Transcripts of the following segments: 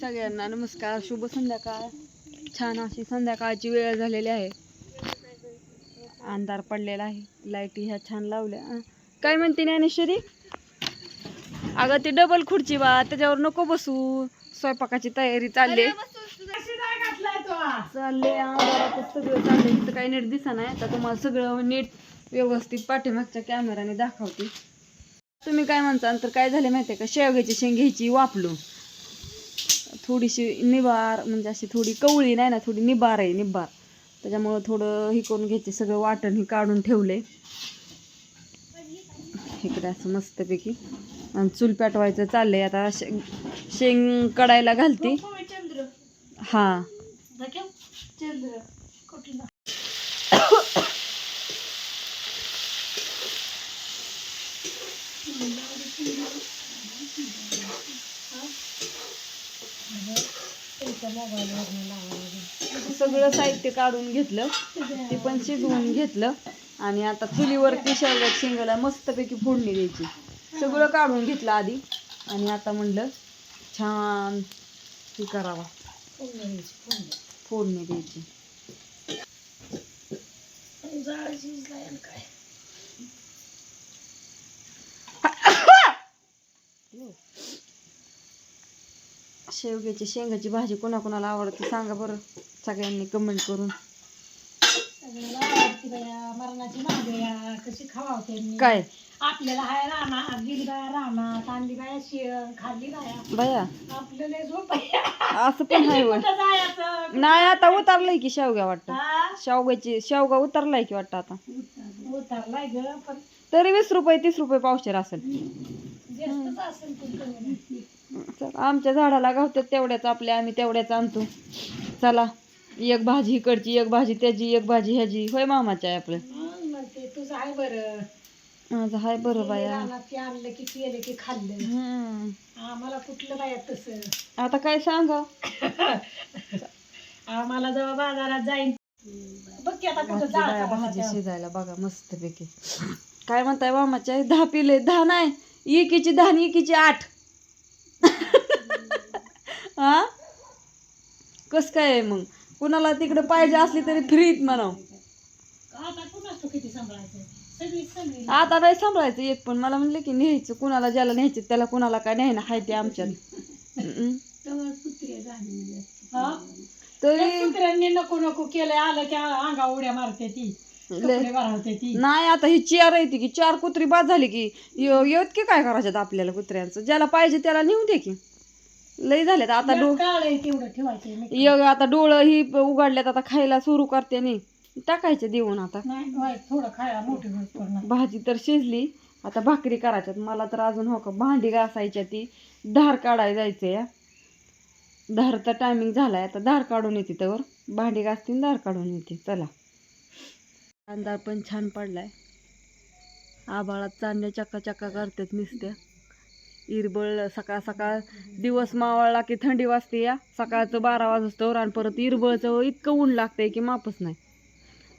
सगळ्यांना नमस्कार शुभ संध्याकाळ. छान अशी संध्याकाळची वेळ झालेली आहे. अंधार पडलेला आहे. लाईटी ह्या छान लावल्या. काय म्हणते ज्ञानेश्वरी? अगं ते डबल खुर्ची बा त्याच्यावर नको बसू. स्वयंपाकाची तयारी चालली चालले अंधारातच सगळं चाललंय इथं काही नीट दिसा नाही आता तुम्हाला सगळं नीट व्यवस्थित पाठीमागच्या कॅमेराने दाखवते. तुम्ही काय म्हणता तर काय झाले माहिती आहे का? शेवग्याची शेंग घ्यायची वापलून थोडीशी निबार म्हणजे अशी थोडी कवळी नाही ना थोडी निबार आहे निबार. त्याच्यामुळं थोडं हे करून घ्यायचे सगळं वाटण हे काढून ठेवले. इकडे असं मस्तपैकी. आणि चूल पेटवायचं चाललंय आता शे शेंग कडायला घालते. हा. म्हणजे सगळं साहित्य काढून घेतलं ते पण शिजवून घेतलं आणि आता चुलीवरती शेवग्यात शेंगाला मस्तपैकी फोडणी द्यायची. सगळं काढून घेतलं आधी आणि आता म्हणलं छान हे करावा. फोडणी द्यायची. शेवग्याची शेंगाची भाजी कोणाकोणाला आवडते सांगा बरं. सगळ्यांनी कमेंट करून. मरणाची मागया कशी खावावते काय? आपल्याला हाय राहणार गेली बाया राहणार आणली बाया शेण खाल्ली बाया. बया? आपल्याला झोप असं पण आहे जायचं? नाही आता उतरलंय की शेवग्या वाटतं. हा? शेवग्याची शेवगा उतरलाय की वाटतं आता. उतरलाय ग पण तरी वीस रुपये तीस रुपये पावशेर असेल. जास्तच असेल चल, आमच्या झाडाला गावतात तेवढ्याच आपल्या आम्ही तेवढ्याच आणतो. चला एक भाजी इकडची एक भाजी त्याची एक भाजी ह्याची. होय मामाच्या आहे आपलं मग ते तुझं आहे बरं. माझं हाय बरं बाया. रानात ते आणलं की केलं की खाल्लं. हम्म. आम्हाला कुठलं बाया तसं? आता काय सांगा? आम्हाला जेव्हा बाजारात जाईन. बघ की आता कुठं घातली बाया जायचं भाजी. शिजायला बघा मस्तपैकी. काय म्हणताय मामाच्या? दहा पिले दहा नाही. एकीची दहा आणि एकीची आठ. हा कस काय आहे मग? कुणाला तिकडे पाहिजे असली तरी फ्रीत म्हणाव. आता तो नाही सांभाळायचं एक पण. मला म्हणलं की न्यायचं. कुणाला ज्याला न्यायचं त्याला कुणाला काय नाही ना? हाय ते. हा? तरी कुत्र्यांनी नको नको केलंय. आलं की अंगा उड्या मारते ती. लय- कपडे भरवते ती. नाही आता ही चार येते की चार कुत्री बाद झाली की येत की काय करायच्यात आपल्याला कुत्र्यांचं? ज्याला पाहिजे त्याला नेऊ दे की. लय झालेत. आता डो काळ आहे तेवढं ठेवायचं नाही यग आता डोळं ही उघडल्यात आता खायला सुरू करते नी टाकायचे देऊन आता. नाही, थोडं खाया मोठी होत करणार भाजी तर शिजली. आता भाकरी करायच्यात. मला तर अजून हो का भांडी घासायच्या ती. धार काढायला जायचं या धारचा टायमिंग झालाय. आता धार काढून येते त्यावर भांडी घासते आणि धार काढून येते. चला. अंधार पण छान पडलाय. आबाळात चांदण्या चक्का चक्का करतात नुसत्या. इरबळ सकाळ सकाळ दिवस मावळला की थंडी वाजते या. सकाळचं बारा वाजतोवर आणि परत इरबळचं इतकं ऊन लागतंय की मापच नाही.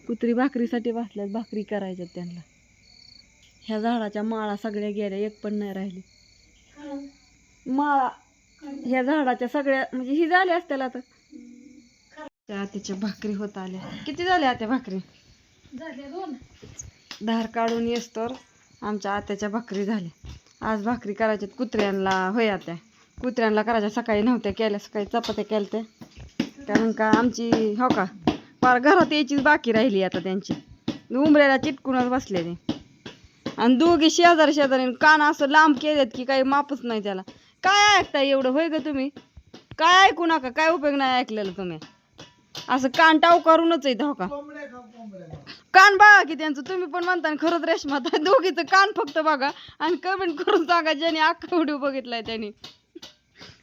कुत्री भाकरीसाठी बसल्यात भाकरी करायच्यात त्यांना. ह्या झाडाच्या माळा सगळ्या गेल्या एक पण नाही राहिली. माळा ह्या झाडाच्या सगळ्या म्हणजे ही झाली असत्याला आता. त्या आत्याच्या भाकरी होत आल्या. किती झाल्या आत्या भाकरी? झाले दोन. धार काढून येस्तोर आमच्या आत्याच्या भाकरी झाल्या. आज भाकरी करायच्यात कुत्र्यांना होय त्या कुत्र्यांना करायच्या सकाळी नव्हत्या केल्या सकाळी चपात्या केल्या त्या कारण का आमची हो का? पार घरात यायचीच बाकी राहिली आता त्यांची. उमऱ्याला चिटकूनच बसलेली. आणि दोघी शेजारी शेजारी कान असं लांब केलेत की काही मापच नाही त्याला. काय ऐकताय एवढं? होय ग तुम्ही? काय ऐकू नका? काय उपयोग नाही ऐकलेलं तुम्ही? असं कान टाव करूनच येत हो का? कान बघा की त्यांचं. तुम्ही पण म्हणता ना खरंच रेशमा दोघीचं कान फक्त बघा आणि कमेंट करून सांगा ज्याने अख्खा व्हिडिओ बघितलाय त्याने.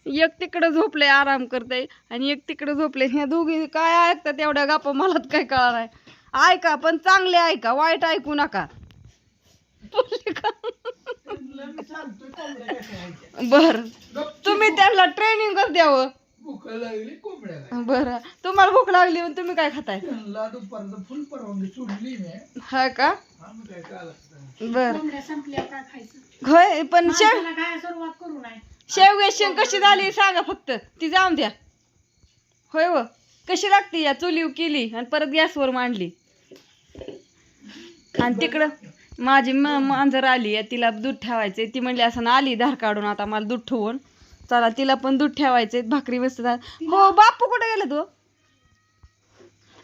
एक तिकडं झोपलंय आराम करतय आणि एक तिकडं झोपले ह्या दोघी काय ऐकतात एवढ्या गप्पा मलाच काय कळणार नाही ऐका पण चांगले ऐका वाईट ऐकू नका? बर. तुम्ही त्यांना ट्रेनिंगच द्यावं. भूक लागली कोंबड्याला बरं. तुम्हाला भूक लागली तुम्ही काय खाताय? सोडली मी. हा का? आम्ही काय काय लागतं? बर. कोंबड्या संपल्या काय खायचं. होय पण शेव माणसाला काय सुरुवात करू नाही शेवग्याची शेंग कशी झाली सांगा फक्त. ती जाऊन द्या. होय व. कशी लागते या चुलीव केली आणि परत गॅसवर मांडली? आणि तिकडं माझी म मांजर आली तिला दूध ठेवायचे ती म्हणली असं ना आली धार काढून आता मला दूध ठेवून. चला तिला पण दूध ठेवायचे भाकरी मस्त झाली हो बापू कुठे गेला तू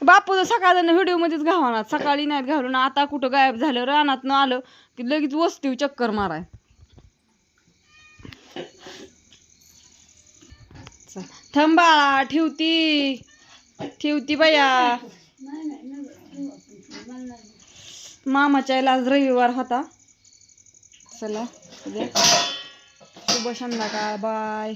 बापू तर सकाळ व्हिडिओ मध्येच घावणार सकाळी नाहीत घालून आता कुठं गायब झालं रानात न आलं की लगेच वस्तीव चक्कर माराय. थांबाळा ठेवती. ठेवती बाया. मामाच्या आईला आज रविवार होता. चला शुभ संध्याकाळ बाय.